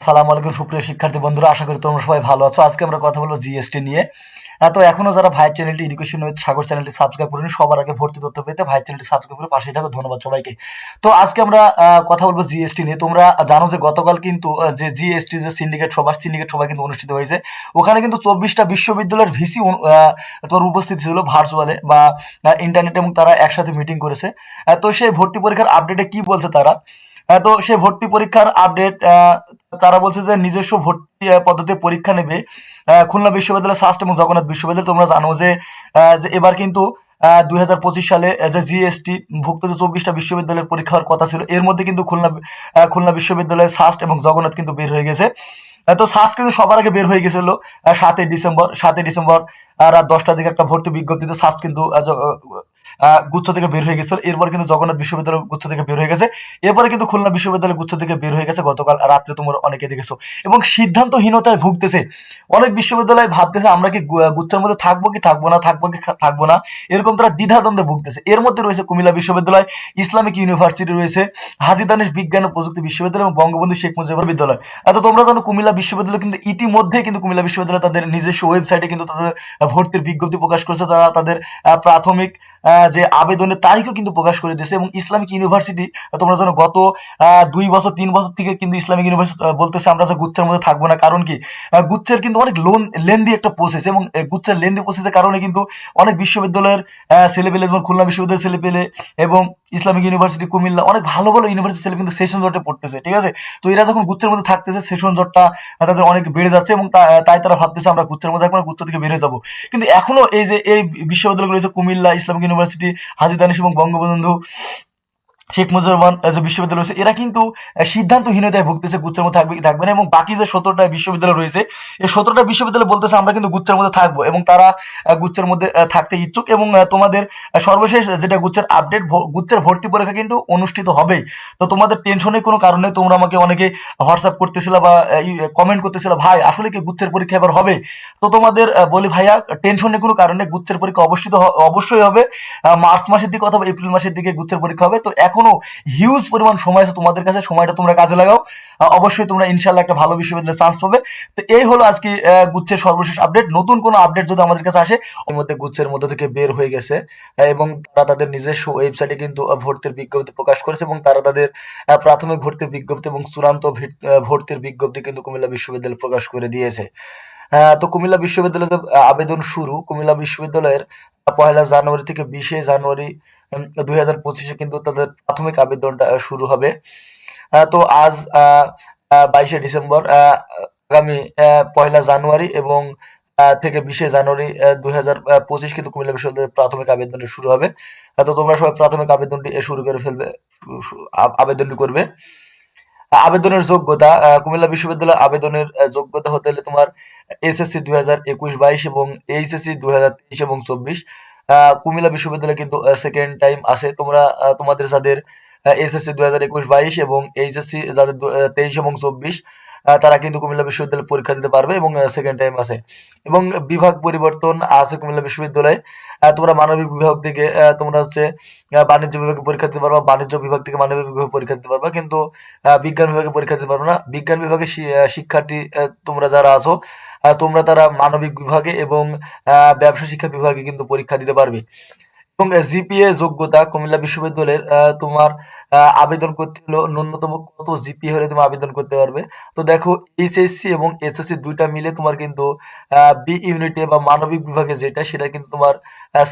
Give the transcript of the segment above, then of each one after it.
সালাম আলাইকুম, সুপ্রিয় শিক্ষার্থী বন্ধুরা, আশা করি তোমরা সবাই ভালো আছো। আজকে আমরা কথা বলব জিএসটি নিয়ে। তো এখনও যারা ভাই চ্যানেলটি এডুকেশন উইথ সাগর চ্যানেলটি সাবস্ক্রাইব করেনি, সবার আগে ভর্তি তথ্য পেতে ভাই চ্যানেলটি সাবস্ক্রাইব করে পাশেই থাকো। ধন্যবাদ সবাইকে। তো আজকে আমরা কথা বলব জিএসটি নিয়ে। তোমরা জানো যে গতকাল কিন্তু যে জিএসটি, যে সিন্ডিকেট সভা সিন্ডিকেট সভা কিন্তু অনুষ্ঠিত হয়েছে। ওখানে কিন্তু চব্বিশটা বিশ্ববিদ্যালয়ের ভিসি তোমার উপস্থিত ছিল ভার্চুয়ালে বা ইন্টারনেটে এবং তারা একসাথে মিটিং করেছে। তো সেই ভর্তি পরীক্ষার আপডেটে কি বলছে তারা? তো সে ভর্তি পরীক্ষার আপডেট তারা বলছে যে নিজস্ব ভর্তি আহ, পদ্ধতিতে পরীক্ষা নেবে খুলনা বিশ্ববিদ্যালয় সাস্ট এবং জগন্নাথ বিশ্ববিদ্যালয়। তোমরা জানো যে এবার কিন্তু দুই হাজার পঁচিশ সালে যে জিএসটি ভুক্ত যে চব্বিশটা বিশ্ববিদ্যালয়ের পরীক্ষা হওয়ার কথা ছিল এর মধ্যে কিন্তু খুলনা খুলনা বিশ্ববিদ্যালয় সাস্ট এবং জগন্নাথ কিন্তু বের হয়ে গেছে। তো সাস্ট কিন্তু সবার আগে বের হয়ে গেছিল সাতই ডিসেম্বর সাতই ডিসেম্বর রাত দশটার দিকে একটা ভর্তি বিজ্ঞপ্তিতে সাস্ট কিন্তু গুচ্ছ থেকে বের হয়ে গেছিল। এরপর কিন্তু জগন্নাথ বিশ্ববিদ্যালয় গুচ্ছ থেকে বের হয়ে গেছে। এরপরে কিন্তু খুলনা বিশ্ববিদ্যালয় গুচ্ছ থেকে বের হয়ে গেছে। গতকাল রাত্রে তোমরা অনেকে দেখেছ। এবং সিদ্ধান্তহীনতায় ভুগতেছে। অনেক বিশ্ববিদ্যালয় ভাবতেছে, আমরা কি গুচ্ছের মধ্যে থাকব কি, থাকব না, থাকব কি থাকব না? এরকম তারা দ্বিধাদ্বন্দ্বে ভুগতেছে। এর মধ্যে রয়েছে কুমিল্লা বিশ্ববিদ্যালয়, ইসলামিক ইউনিভার্সিটি রয়েছে, হাজি দানেশ বিজ্ঞান ও প্রযুক্তি বিশ্ববিদ্যালয় এবং বঙ্গবন্ধু শেখ মুজিবুর বিদ্যালয়। এত তোমরা জানো কুমিল্লা বিশ্ববিদ্যালয় কিন্তু ইতিমধ্যে কিন্তু কুমিল্লা বিশ্ববিদ্যালয় তাদের নিজস্ব ওয়েবসাইটে কিন্তু তাদের ভর্তির বিজ্ঞপ্তি প্রকাশ করেছে। তারা তাদের প্রাথমিক যে আবেদনের তারিখও কিন্তু প্রকাশ করে দিয়েছে এবং ইসলামিক ইউনিভার্সিটি, তোমরা জানো গত দুই বছর, তিন বছর থেকে কিন্তু ইসলামিক ইউনিভার্সিটি বলতেছে আমরা যে গুচ্ছের মধ্যে থাকব না। কারণ কি? গুচ্ছের কিন্তু অনেক লোন লেন্দি একটা প্রসেস এবং গুচ্ছের লেন্দি প্রসেসের কারণে কিন্তু অনেক বিশ্ববিদ্যালয়ের ছেলে পেলে যেমন খুলনা বিশ্ববিদ্যালয়ের ছেলে পেলে এবং ইসলামিক ইউনিভার্সিটি কুমিল্লা, অনেক ভালো ভালো ইউনিভার্সিটি ছেলে কিন্তু সেশন জটে পড়তেছে, ঠিক আছে? তো এরা যখন গুচ্ছের মধ্যে থাকতেছে, সেশন জটটা তাদের অনেক বেড়ে যাচ্ছে এবং তাই তারা ভাবতেছে আমরা গুচ্ছের মধ্যে এখন গুচ্ছ থেকে বেড়ে যাব। কিন্তু এখনও এই যে এই বিশ্ববিদ্যালয়গুলো রয়েছে কুমিল্লা, ইসলামিক ইউনিভার্সিটি, হাজি দানিশ এবং বঙ্গবন্ধু শেখ মুজিবুর রহমান যে বিশ্ববিদ্যালয় রয়েছে, এরা কিন্তু সিদ্ধান্তহীনতায় ভুগতেছে গুচ্ছের মধ্যে থাকবে থাকবে না এবং বাকি যে সতেরোটা বিশ্ববিদ্যালয় রয়েছে, এই সতেরোটা বিশ্ববিদ্যালয় বলতেছে আমরা কিন্তু গুচ্ছের মধ্যে থাকব এবং তারা গুচ্ছের মধ্যে থাকতে ইচ্ছুক এবং তোমাদের সর্বশেষ যেটা গুচ্ছের আপডেট গুচ্ছের ভর্তি পরীক্ষা কিন্তু অনুষ্ঠিত হবেই তো তোমাদের টেনশনের কোনো কারণে তোমরা আমাকে অনেকে হোয়াটসঅ্যাপ করতেছিল বা কমেন্ট করতেছিল, ভাই, আসলে কি গুচ্ছের পরীক্ষা এবার হবে? তো তোমাদের বলি ভাইয়া টেনশনের কোনো কারণে গুচ্ছের পরীক্ষা অবশ্যই অবশ্যই হবে। মার্চ মাসের দিকে অথবা এপ্রিল মাসের দিকে গুচ্ছের পরীক্ষা হবে। তো এখনও হিউজ পরিমাণ সময় আছে তোমাদের কাছে সময়টা তোমরা কাজে লাগাও। অবশ্যই তোমরা ইনশাল্লাহ একটা ভালো বিশ্ববিদ্যালয়ে চান্স পাবে। তো এই হলো আজকে গুচ্ছের সর্বশেষ আপডেট নতুন কোনো আপডেট যদি আমাদের কাছে আসে ওর মধ্যে গুচ্ছের মধ্যে থেকে বের হয়ে গেছে। এবং তারা তাদের নিজস্ব ওয়েবসাইটে কিন্তু ভর্তির বিজ্ঞপ্তি প্রকাশ করেছে এবং তারা তাদের প্রাথমিক ভর্তির বিজ্ঞপ্তি এবং চূড়ান্ত ভর্তির বিজ্ঞপ্তি কিন্তু কুমিল্লা বিশ্ববিদ্যালয় প্রকাশ করে দিয়েছে। তো কুমিল্লা বিশ্ববিদ্যালয়ে যে, আবেদন শুরু কুমিল্লা বিশ্ববিদ্যালয়ের পয়লা জানুয়ারি থেকে বিশে জানুয়ারি দুই হাজার পঁচিশে কিন্তু তাদের প্রাথমিক আবেদনটা শুরু হবে। তো আজ বাইশে ডিসেম্বর আগামী পয়লা জানুয়ারি এবং থেকে বিশে জানুয়ারি দুই হাজার পঁচিশ কিন্তু কুমিল্লা বিশ্ববিদ্যালয়ের প্রাথমিক আবেদনটি শুরু হবে। তো তোমরা সবাই প্রাথমিক আবেদনটি শুরু করে ফেলবে আবেদনটি করবে। আবেদনের যোগ্যতা কুমিল্লা বিশ্ববিদ্যালয় আবেদনের যোগ্যতা হতে হলে তোমার এসএসসি দুই হাজার একুশ বাইশ এবং এইচএসসি দুই হাজার তেইশ এবং চব্বিশ। কুমিল্লা বিশ্ববিদ্যালয়ে কিন্তু সেকেন্ড টাইম আসে তোমরা তোমাদের যাদের এসএসসি দু হাজার একুশ বাইশ এবং এইচএসসি যাদের তেইশ এবং চব্বিশ তারা কিন্তু কুমিল্লা বিশ্ববিদ্যালয়ে পরীক্ষা দিতে পারবে এবং সেকেন্ড টাইম আছে। এবং বিভাগ পরিবর্তন আছে কুমিল্লা বিশ্ববিদ্যালয়ে। তোমরা মানবিক বিভাগ থেকে তোমরা হচ্ছে বাণিজ্য বিভাগে পরীক্ষা দিতে পারবা, বাণিজ্য বিভাগ থেকে মানবিক বিভাগে পরীক্ষা দিতে পারবা, কিন্তু বিজ্ঞান বিভাগে পরীক্ষা দিতে পারবে না। বিজ্ঞান বিভাগে শিক্ষার্থী তোমরা যারা আছো তোমরা তারা মানবিক বিভাগে এবং ব্যবসা শিক্ষা বিভাগে কিন্তু পরীক্ষা দিতে পারবে। এবং জিপিএ যোগ্যতা কুমিল্লা বিশ্ববিদ্যালয়ের তোমার আবেদন করতে হলো ন্যূনতম কত জিপিএ হলে তুমি আবেদন করতে পারবে? তো দেখো, এইচএসসি এবং এসএসসি দুইটা মিলে তোমার কিন্তু বি ইউনিটে বা মানবিক বিভাগে যেটা, সেটা কিন্তু তোমার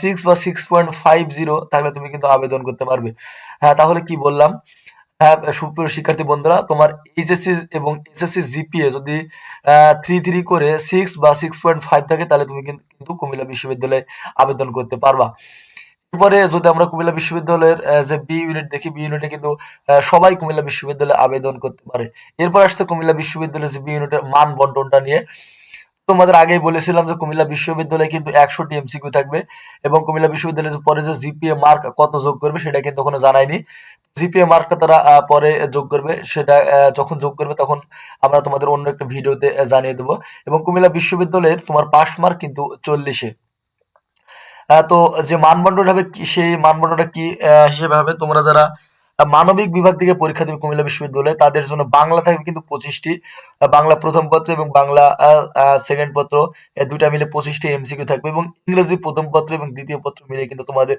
সিক্স বা সিক্স পয়েন্ট ফাইভ জিরো থাকলে তুমি কিন্তু আবেদন করতে পারবে। হ্যাঁ তাহলে কি বললাম? হ্যাঁ সুপ্রিয় শিক্ষার্থী বন্ধুরা, তোমার এইচএসসি এবং এসএসসি জিপিএ যদি থ্রি থ্রি করে সিক্স বা সিক্স পয়েন্ট ফাইভ থাকে, তাহলে তুমি কিন্তু কুমিল্লা বিশ্ববিদ্যালয়ে আবেদন করতে পারবা। এরপরে যদি আমরা কুমিল্লা বিশ্ববিদ্যালয়ের যে বি ইউনিট দেখি বি ইউনিটে কিন্তু সবাই কুমিল্লা বিশ্ববিদ্যালয়ে আবেদন করতে পারে এরপর আসছে কুমিল্লা বিশ্ববিদ্যালয়ের যে বি ইউনিটের মান বন্টনটা নিয়ে। তোমাদের আগেই বলেছিলাম যে কুমিল্লা বিশ্ববিদ্যালয়ে কিন্তু একশোটি এমসিকিউ থাকবে এবং কুমিল্লা বিশ্ববিদ্যালয়ের পরে যে জিপিএ মার্ক কত যোগ করবে সেটা কিন্তু এখনও জানায়নি। জিপিএ মার্কটা তারা পরে যোগ করবে, সেটা যখন যোগ করবে তখন আমরা তোমাদের অন্য একটা ভিডিওতে জানিয়ে দেবো। এবং কুমিল্লা বিশ্ববিদ্যালয়ের তোমার পাস মার্ক কিন্তু চল্লিশে। তো যে মানদণ্ডটা হবে সেই মানদণ্ডটা কি হিসেবে হবে তোমরা যারা মানবিক বিভাগ থেকে পরীক্ষা দেবে কুমিল্লা বিশ্ববিদ্যালয়ে, তাদের জন্য বাংলা থাকবে কিন্তু পঁচিশটি বাংলা প্রথম পত্র এবং বাংলা সেকেন্ড পত্র, এ দুইটা মিলে পঁচিশটি এমসিকিউ থাকবে এবং ইংরেজি প্রথম পত্র এবং দ্বিতীয় পত্র মিলে কিন্তু তোমাদের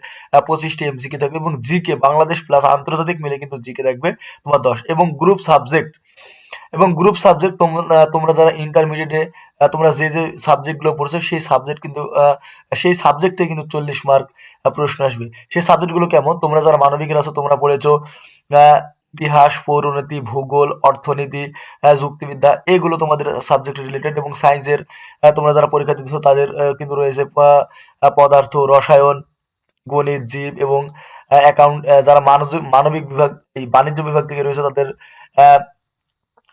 পঁচিশটি এমসিকিউ থাকবে এবং জিকে বাংলাদেশ প্লাস আন্তর্জাতিক মিলে কিন্তু জিকে থাকবে তোমার দশ এবং গ্রুপ সাবজেক্ট এবং গ্রুপ সাবজেক্ট তোমরা যারা ইন্টারমিডিয়েটে তোমরা যে যে সাবজেক্টগুলো পড়ছো, সেই সাবজেক্ট কিন্তু সেই সাবজেক্ট কিন্তু চল্লিশ মার্ক প্রশ্ন আসবে। সেই সাবজেক্টগুলো কেমন? তোমরা যারা মানবিকের আছো তোমরা পড়েছো ইতিহাস, পৌরনীতি, ভূগোল, অর্থনীতি যুক্তিবিদ্যা, এগুলো তোমাদের সাবজেক্ট রিলেটেড এবং সায়েন্সের তোমরা যারা পরীক্ষা দিচ্ছ তাদের কিন্তু রয়েছে পদার্থ, রসায়ন, গণিত, জীব এবং অ্যাকাউন্ট যারা মানবিক মানবিক বিভাগ, এই বাণিজ্য বিভাগ থেকে রয়েছে, তাদের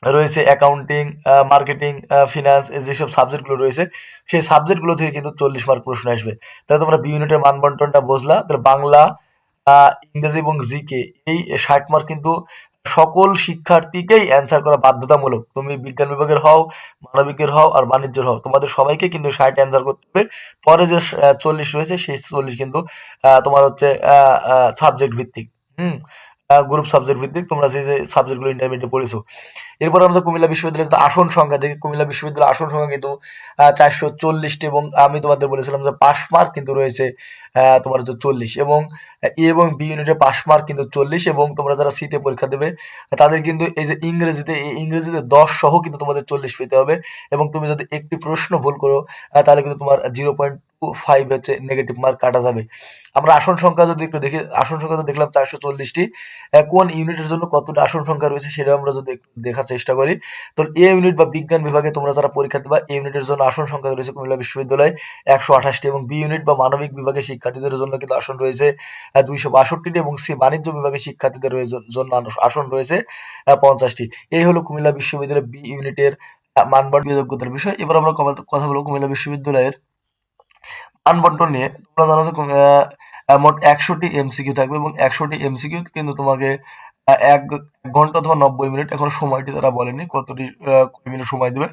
রয়েছে অ্যাকাউন্টিং মার্কেটিং ফিনান্স যেসব সাবজেক্টগুলো রয়েছে, সেই সাবজেক্টগুলো থেকে কিন্তু চল্লিশ মার্ক প্রশ্ন আসবে। তাহলে তোমরা বি ইউনিটের মান বন্টনটা বুঝলা, তাহলে বাংলা ইংরেজি এবং জিকে এই ষাট মার্ক কিন্তু সকল শিক্ষার্থীকেই অ্যান্সার করা বাধ্যতামূলক। তুমি বিজ্ঞান বিভাগের হও, মানবিকের হও আর বাণিজ্যের হও, তোমাদের সবাইকে কিন্তু ষাট অ্যান্সার করতে হবে। পরে যে চল্লিশ রয়েছে, সেই চল্লিশ কিন্তু তোমার হচ্ছে সাবজেক্ট ভিত্তিক। হুম গ্রুপ সাবজেক্ট ভিত্তিক, তোমরা যে যে সাবজেক্টগুলো ইন্টারমিডিয়েট পড়েছো। এরপর আমরা কুমিল্লা বিশ্ববিদ্যালয়ের আসন সংখ্যা, দেখি কুমিল্লা বিশ্ববিদ্যালয়ের আসন সংখ্যা কিন্তু চারশো চল্লিশটি এবং আমি তোমাদের বলেছিলাম যে পাস মার্ক কিন্তু রয়েছে তোমার হচ্ছে চল্লিশ এবং এ এবং বি ইউনিটে পাস মার্ক কিন্তু চল্লিশ এবং তোমরা যারা সিতে পরীক্ষা দেবে, তাদের কিন্তু এই যে ইংরেজিতে, এই ইংরেজিতে দশ সহ কিন্তু তোমাদের চল্লিশ পেতে হবে এবং তুমি যদি একটি প্রশ্ন ভুল করো তাহলে কিন্তু তোমার জিরো পয়েন্ট ফাইভ হচ্ছে নেগেটিভ মার্ক কাটা যাবে। আমরা আসন সংখ্যা যদি একটু দেখি, আসন সংখ্যা দেখলাম চারশো চল্লিশটি কোন ইউনিটের জন্য কতটা আসন সংখ্যা রয়েছে সেটা আমরা যদি দেখার চেষ্টা করি। তো এ ইউনিট বা বিজ্ঞান বিভাগে তোমরা যারা পরীক্ষা দেবা এ ইউনিটের জন্য আসন সংখ্যা রয়েছে কুমিল্লা বিশ্ববিদ্যালয়ে একশো আঠাশটি এবং বি ইউনিট বা মানবিক বিভাগের শিক্ষার্থীদের জন্য কিন্তু আসন রয়েছে দুইশো বাষট্টিটি এবং সি বাণিজ্য বিভাগের শিক্ষার্থীদের জন্য আসন রয়েছে পঞ্চাশটি। এই হলো কুমিল্লা বিশ্ববিদ্যালয়ের বি ইউনিটের মানবন্টন যোগ্যতার বিষয়। এবার আমরা কথা বলব কুমিল্লা বিশ্ববিদ্যালয়ের মানবন্টন নিয়ে। তোমরা জানো যে মোট একশোটি এমসিকিউ থাকবে এবং একশোটি এমসিকিউ কিন্তু তোমাকে এক ঘণ্টা অথবা নব্বই মিনিট, এখন সময়টি তারা বলেনি, কতটি কত মিনিট সময় দেবে।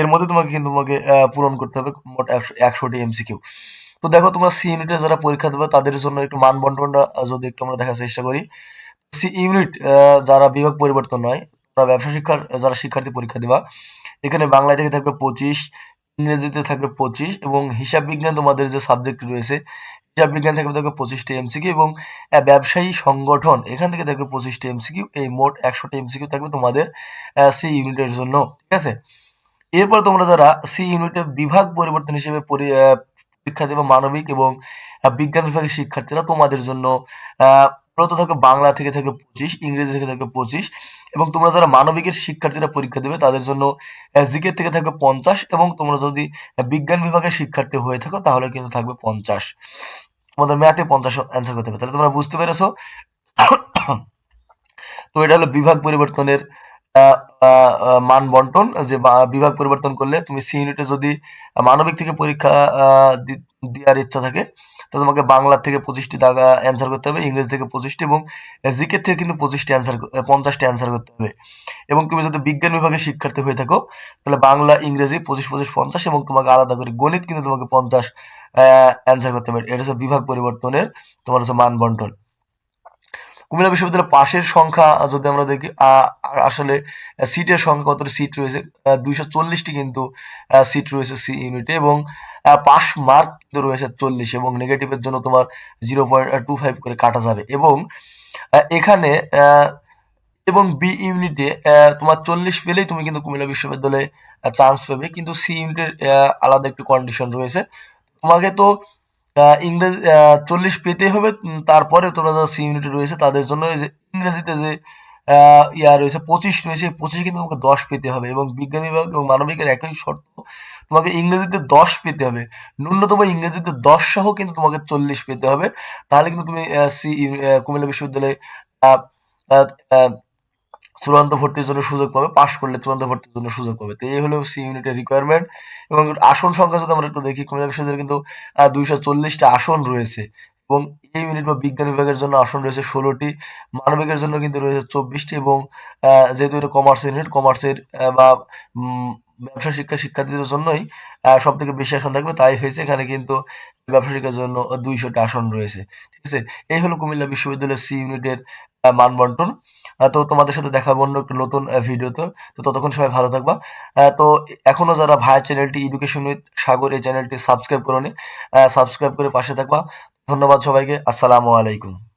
এর মধ্যে তোমাকে কিন্তু তোমাকে পূরণ করতে হবে মোট একশো, একশোটি এমসিকিউ। তো দেখো, তোমরা সি ইউনিটে যারা পরীক্ষা দেবে, তাদের জন্য একটু মান বন্টনটা যদি একটু আমরা দেখার চেষ্টা করি। সি ইউনিট যারা বিভাগ পরিবর্তন নয়, তারা ব্যবসা শিক্ষার, যারা শিক্ষার্থী পরীক্ষা দেবা, এখানে বাংলা থেকে থাকবে পঁচিশ ইংরেজিতে থাকবে পঁচিশ এবং হিসাব বিজ্ঞান তোমাদের যে সাবজেক্ট রয়েছে, হিসাব বিজ্ঞান থেকে থাকবে পঁচিশটি এমসিকিউ এবং ব্যবসায়ী সংগঠন, এখান থেকে থাকবে পঁচিশটি এমসিকিউ এই মোট একশোটি এমসিকিউ থাকবে তোমাদের সি ইউনিটের জন্য, ঠিক আছে? এরপর তোমরা যারা সি ইউনিটে বিভাগ পরিবর্তন হিসেবে পরীক্ষা দেবে মানবিক এবং বিজ্ঞান বিভাগের শিক্ষার্থীরা তোমাদের জন্য মূলত থাকে বাংলা থেকে থাকে পঁচিশ, ইংরেজি থেকে থাকে পঁচিশ এবং তোমরা যারা মানবিকের শিক্ষার্থীরা পরীক্ষা দেবে তাদের জন্য জিকে থেকে থাকবে পঞ্চাশ এবং তোমরা যদি বিজ্ঞান বিভাগের শিক্ষার্থী হয়ে থাকো তাহলে কিন্তু থাকবে পঞ্চাশ। তোমাদের ম্যাথে পঞ্চাশ অ্যান্সার করতে হবে। তাহলে তোমরা বুঝতে পেরেছ? তো এটা হলো বিভাগ পরিবর্তনের মান বন্টন। যে বিভাগ পরিবর্তন করলে তুমি সি ইউনিটে যদি মানবিক থেকে পরীক্ষা দেওয়ার ইচ্ছা থাকে তো তোমাকে বাংলা থেকে পঁচিশটি টাকা অ্যান্সার করতে হবে, ইংরেজি থেকে পঁচিশটি এবং জিকে থেকে কিন্তু পঁচিশটি অ্যান্সার পঞ্চাশটি অ্যান্সার করতে হবে। এবং তুমি যদি বিজ্ঞান বিভাগের শিক্ষার্থী হয়ে থাকো, তাহলে বাংলা, ইংরেজি পঁচিশ পঁচিশ, পঞ্চাশ এবং তোমাকে আলাদা করে গণিত কিন্তু তোমাকে পঞ্চাশ অ্যান্সার করতে হবে। এটা হচ্ছে বিভাগ পরিবর্তনের, তোমার হচ্ছে মান বন্টন। কুমিল্লা বিশ্ববিদ্যালয়ের পাশের সংখ্যা, যদি আমরা দেখি আসলে সিটের সংখ্যা কতটি সিট রয়েছে দুইশো চল্লিশটি কিন্তু সিট রয়েছে সি ইউনিটে এবং পাস মার্ক কিন্তু রয়েছে চল্লিশ এবং নেগেটিভের জন্য তোমার জিরো পয়েন্ট টু ফাইভ করে কাটা যাবে এবং এখানে এবং বি ইউনিটে তোমার চল্লিশ পেলেই তুমি কিন্তু কুমিল্লা বিশ্ববিদ্যালয়ে চান্স পাবে। কিন্তু সি ইউনিটের আলাদা একটু কন্ডিশন রয়েছে। তোমাকে তো ইংরেজি চল্লিশ পেতে হবে তারপরে তোমরা যারা সি ইউনিটে রয়েছে, তাদের জন্য এই যে ইংরেজিতে যে ইয়া রয়েছে, পঁচিশ রয়েছে পঁচিশ কিন্তু তোমাকে দশ পেতে হবে এবং বিজ্ঞান বিভাগ এবং মানবিকের একই শর্ত, তোমাকে ইংরেজিতে দশ পেতে হবে। ন্যূনতম ইংরেজিতে দশ সহ কিন্তু তোমাকে চল্লিশ পেতে হবে। তাহলে কিন্তু তুমি সি কুমিল্লা বিশ্ববিদ্যালয়ে চূড়ান্ত ভর্তির জন্য সুযোগ পাবে, পাশ করলে চূড়ান্ত ভর্তির জন্য সুযোগ পাবে। তো এই হলো সি ইউনিটের রিকোয়ারমেন্ট এবং আসন সংখ্যা যদি আমরা একটু দেখি কুমিল্লা সেদের কিন্তু দুইশো চল্লিশটা আসন রয়েছে এবং এই ইউনিট বা বিজ্ঞান বিভাগের জন্য আসন রয়েছে ষোলোটি, মানবিকের জন্য কিন্তু রয়েছে চব্বিশটি এবং যেহেতু এটা কমার্স ইউনিট কমার্সের বা ব্যবসা শিক্ষা শিক্ষার্থীদের জন্যই সব থেকে বেশি আসন থাকবে। তাই হয়েছে এখানে কিন্তু ব্যবসা শিক্ষার জন্য দুইশোটা আসন রয়েছে। ঠিক আছে? এই হলো কুমিল্লা বিশ্ববিদ্যালয়ের সি ইউনিটের মান বন্টন তো তোমাদের সাথে দেখা অন্য একটু নতুন ভিডিওতে। তো ততক্ষণ সবাই ভালো থাকবা। তো এখনও যারা ভাইয়ের চ্যানেলটি এডুকেশন উইথ সাগর এই চ্যানেলটি সাবস্ক্রাইব করোনি সাবস্ক্রাইব করে পাশে থাকবা। ধন্যবাদ সবাইকে। আসসালামু আলাইকুম।